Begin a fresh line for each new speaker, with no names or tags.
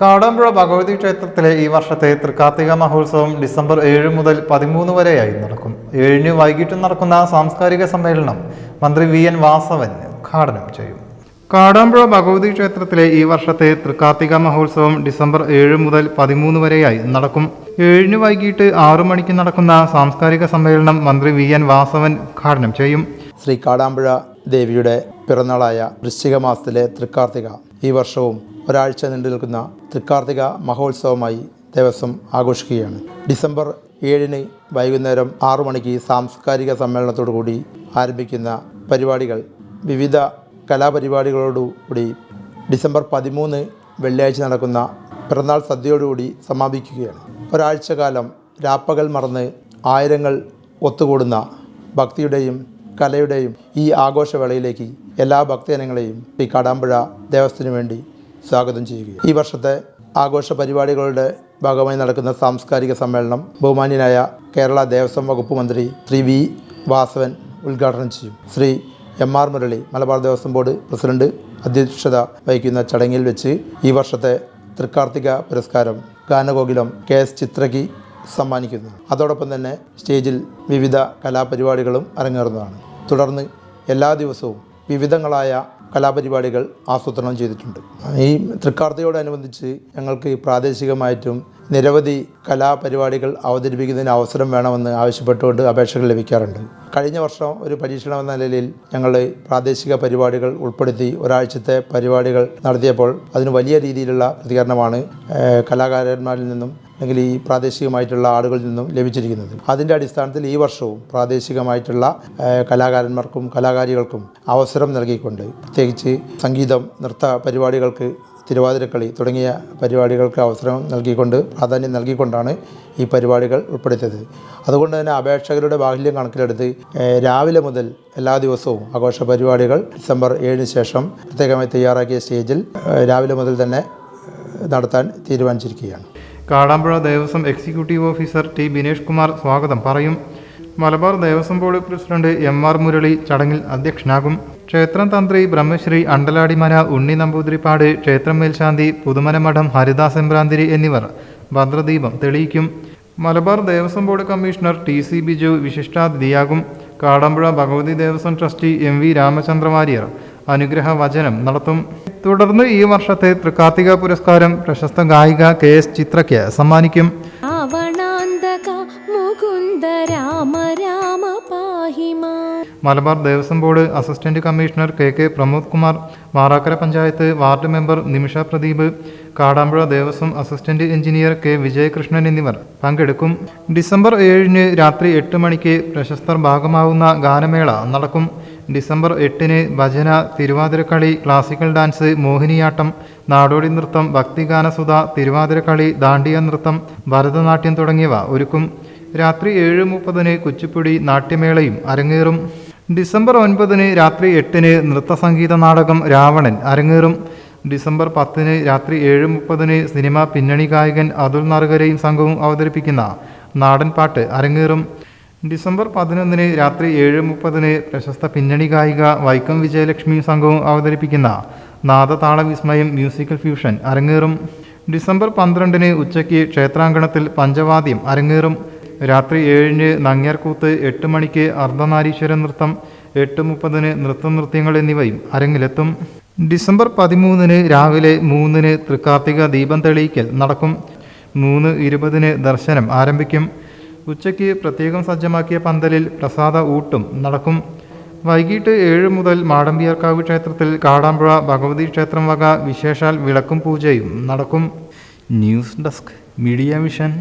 കാടാമ്പുഴ ഭഗവതി ക്ഷേത്രത്തിലെ ഈ വർഷത്തെ തൃക്കാർത്തിക മഹോത്സവം ഡിസംബർ ഏഴ് മുതൽ പതിമൂന്ന് വരെയായി നടക്കും. ഏഴിന് വൈകിട്ട് നടക്കുന്ന സാംസ്കാരിക സമ്മേളനം മന്ത്രി വി എൻ വാസവൻ ഉദ്ഘാടനം ചെയ്യും. കാടാമ്പുഴ ഭഗവതി ക്ഷേത്രത്തിലെ ഈ വർഷത്തെ തൃക്കാർത്തിക മഹോത്സവം ഡിസംബർ ഏഴ് മുതൽ പതിമൂന്ന് വരെയായി നടക്കും. ഏഴിന് വൈകിട്ട് ആറു മണിക്ക് നടക്കുന്ന സാംസ്കാരിക സമ്മേളനം മന്ത്രി വി എൻ വാസവൻ ഉദ്ഘാടനം ചെയ്യും.
ശ്രീ കാടാമ്പുഴ ദേവിയുടെ പിറന്നാളായ വൃശ്ചിക മാസത്തിലെ തൃക്കാർത്തിക ഈ വർഷവും ഒരാഴ്ച നീണ്ടു നിൽക്കുന്ന തൃക്കാർത്തിക മഹോത്സവമായി ദേവസ്വം ആഘോഷിക്കുകയാണ്. ഡിസംബർ ഏഴിന് വൈകുന്നേരം ആറു മണിക്ക് സാംസ്കാരിക സമ്മേളനത്തോടു കൂടി ആരംഭിക്കുന്ന പരിപാടികൾ വിവിധ കലാപരിപാടികളോടുകൂടി ഡിസംബർ പതിമൂന്ന് വെള്ളിയാഴ്ച നടക്കുന്ന പിറന്നാൾ സദ്യയോടുകൂടി സമാപിക്കുകയാണ്. ഒരാഴ്ചകാലം രാപ്പകൽ മറന്ന് ആയിരങ്ങൾ ഒത്തുകൂടുന്ന ഭക്തിയുടെയും കലയുടെയും ഈ ആഘോഷവേളയിലേക്ക് എല്ലാ ഭക്തജനങ്ങളെയും ഈ കാടാമ്പുഴ ദേവസ്ഥത്തിനു വേണ്ടി സ്വാഗതം ചെയ്യുകയും. ഈ വർഷത്തെ ആഘോഷ പരിപാടികളുടെ ഭാഗമായി നടക്കുന്ന സാംസ്കാരിക സമ്മേളനം ബഹുമാന്യനായ കേരള ദേവസ്വം വകുപ്പ് മന്ത്രി ശ്രീ വി വാസവൻ ഉദ്ഘാടനം ചെയ്യും. Shri M R Murali Malabar Devaswom board president അധ്യക്ഷത വഹിക്കുന്ന ചടങ്ങിൽ വെച്ച് ഈ വർഷത്തെ തൃക്കാർത്തിക പുരസ്കാരം ഗാനഗോകുലം കെ എസ് ചിത്രയ്ക്ക് സമ്മാനിക്കുന്നു. അതോടൊപ്പം തന്നെ സ്റ്റേജിൽ വിവിധ കലാപരിപാടികളും അരങ്ങേറുന്നതാണ്. തുടർന്ന് എല്ലാ ദിവസവും വിവിധങ്ങളായ കലാപരിപാടികൾ ആസൂത്രണം ചെയ്തിട്ടുണ്ട്. ഈ തൃക്കാർത്തിയോടനുബന്ധിച്ച് ഞങ്ങൾക്ക് പ്രാദേശികമായിട്ടും നിരവധി കലാപരിപാടികൾ അവതരിപ്പിക്കുന്നതിന് അവസരം വേണമെന്ന് ആവശ്യപ്പെട്ടുകൊണ്ട് അപേക്ഷകൾ ലഭിക്കാറുണ്ട്. കഴിഞ്ഞ വർഷം ഒരു പരീക്ഷണം എന്ന നിലയിൽ ഞങ്ങൾ പ്രാദേശിക പരിപാടികൾ ഉൾപ്പെടുത്തി ഒരാഴ്ചത്തെ പരിപാടികൾ നടത്തിയപ്പോൾ അതിന് വലിയ രീതിയിലുള്ള പ്രതികരണമാണ് കലാകാരന്മാരിൽ നിന്നും അല്ലെങ്കിൽ ഈ പ്രാദേശികമായിട്ടുള്ള ആളുകളിൽ നിന്നും ലഭിച്ചിരിക്കുന്നത്. അതിന്റെ അടിസ്ഥാനത്തിൽ ഈ വർഷവും പ്രാദേശികമായിട്ടുള്ള കലാകാരന്മാർക്കും കലാകാരികൾക്കും അവസരം നൽകിക്കൊണ്ട് പ്രത്യേകിച്ച് സംഗീതം നൃത്ത പരിപാടികൾക്ക് തിരുവാതിരക്കളി തുടങ്ങിയ പരിപാടികൾക്ക് അവസരം നൽകിക്കൊണ്ട് പ്രാധാന്യം നൽകിക്കൊണ്ടാണ് ഈ പരിപാടികൾ ഉൾപ്പെടുത്തിയത്. അതുകൊണ്ട് തന്നെ അപേക്ഷകരുടെ ബാഹ്യം കണക്കിലെടുത്ത് രാവിലെ മുതൽ എല്ലാ ദിവസവും ആഘോഷ പരിപാടികൾ ഡിസംബർ ഏഴിന് ശേഷം പ്രത്യേകമായി തയ്യാറാക്കിയ സ്റ്റേജിൽ രാവിലെ മുതൽ തന്നെ നടത്താൻ തീരുമാനിച്ചിരിക്കുകയാണ്.
Kadampuzha Devaswom executive officer T Binesh Kumar സ്വാഗതം പറയും. Malabar Devaswom board president M R Murali ചടങ്ങിൽ അധ്യക്ഷനാകും. ക്ഷേത്രം തന്ത്രി ബ്രഹ്മശ്രീ അണ്ടലാടിമന ഉണ്ണി നമ്പൂതിരിപ്പാട് ക്ഷേത്രം മേൽശാന്തി പുതുമനമഠം ഹരിദാസ് എംബ്രാന്തിരി എന്നിവർ ഭദ്രദീപം തെളിയിക്കും. Malabar Devaswom board commissioner T C Biju വിശിഷ്ടാതിഥിയാകും. Kadampuzha Bhagavathi Devaswom trustee M V Ramachandra Warrier അനുഗ്രഹ വചനം നടത്തും. തുടർന്ന് ഈ വർഷത്തെ തൃക്കാർത്തിക പുരസ്കാരം പ്രശസ്ത ഗായിക കെ എസ് ചിത്രയ്ക്ക് സമ്മാനിക്കും. Malabar Devaswom board assistant commissioner K K Pramod Kumar Marakkara panchayat ward member Nimisha Pradeep Kadampuzha Devaswom assistant engineer K Vijayakrishnan എന്നിവർ പങ്കെടുക്കും. ഡിസംബർ ഏഴിന് രാത്രി എട്ട് മണിക്ക് പ്രശസ്തർ ഭാഗമാവുന്ന ഗാനമേള നടക്കും. ഡിസംബർ എട്ടിന് ഭജന തിരുവാതിരക്കളി ക്ലാസിക്കൽ ഡാൻസ് മോഹിനിയാട്ടം നാടോടി നൃത്തം ഭക്തിഗാനസുധ തിരുവാതിരക്കളി ദാണ്ടിയ നൃത്തം ഭരതനാട്യം തുടങ്ങിയവ ഒരുക്കും. രാത്രി ഏഴ് മുപ്പതിന് കുച്ചിപ്പുടി നാട്യമേളയും അരങ്ങേറും. ഡിസംബർ ഒൻപതിന് രാത്രി എട്ടിന് നൃത്തസംഗീത നാടകം രാവണൻ അരങ്ങേറും. ഡിസംബർ പത്തിന് രാത്രി ഏഴ് മുപ്പതിന് സിനിമ പിന്നണി ഗായകൻ അതുൽ നറുകരയും സംഘവും അവതരിപ്പിക്കുന്ന നാടൻ പാട്ട് അരങ്ങേറും. ഡിസംബർ പതിനൊന്നിന് രാത്രി ഏഴ് മുപ്പതിന് പ്രശസ്ത പിന്നണി ഗായിക വൈക്കം വിജയലക്ഷ്മി സംഘവും അവതരിപ്പിക്കുന്ന നാദതാള വിസ്മയം മ്യൂസിക്കൽ ഫ്യൂഷൻ അരങ്ങേറും. ഡിസംബർ പന്ത്രണ്ടിന് ഉച്ചയ്ക്ക് ക്ഷേത്രാങ്കണത്തിൽ പഞ്ചവാദ്യം അരങ്ങേറും. രാത്രി ഏഴിന് നങ്ങ്യാർകൂത്ത് എട്ട് മണിക്ക് അർദ്ധനാരീശ്വര നൃത്തം എട്ട് മുപ്പതിന് നൃത്തനൃത്യങ്ങൾ എന്നിവയും അരങ്ങിലെത്തും. ഡിസംബർ പതിമൂന്നിന് രാവിലെ മൂന്നിന് തൃക്കാർത്തിക ദീപം തെളിയിക്കൽ നടക്കും. മൂന്ന് ഇരുപതിന് ദർശനം ആരംഭിക്കും. ഉച്ചയ്ക്ക് പ്രത്യേകം സജ്ജമാക്കിയ പന്തലിൽ പ്രസാദ ഊട്ടും നടക്കും. വൈകിട്ട് ഏഴ് മുതൽ മാടമ്പിയാർക്കാവ് ക്ഷേത്രത്തിൽ കാടാമ്പുഴ ഭഗവതി ക്ഷേത്രം വക വിശേഷാൽ വിളക്കും പൂജയും നടക്കും. News desk media vision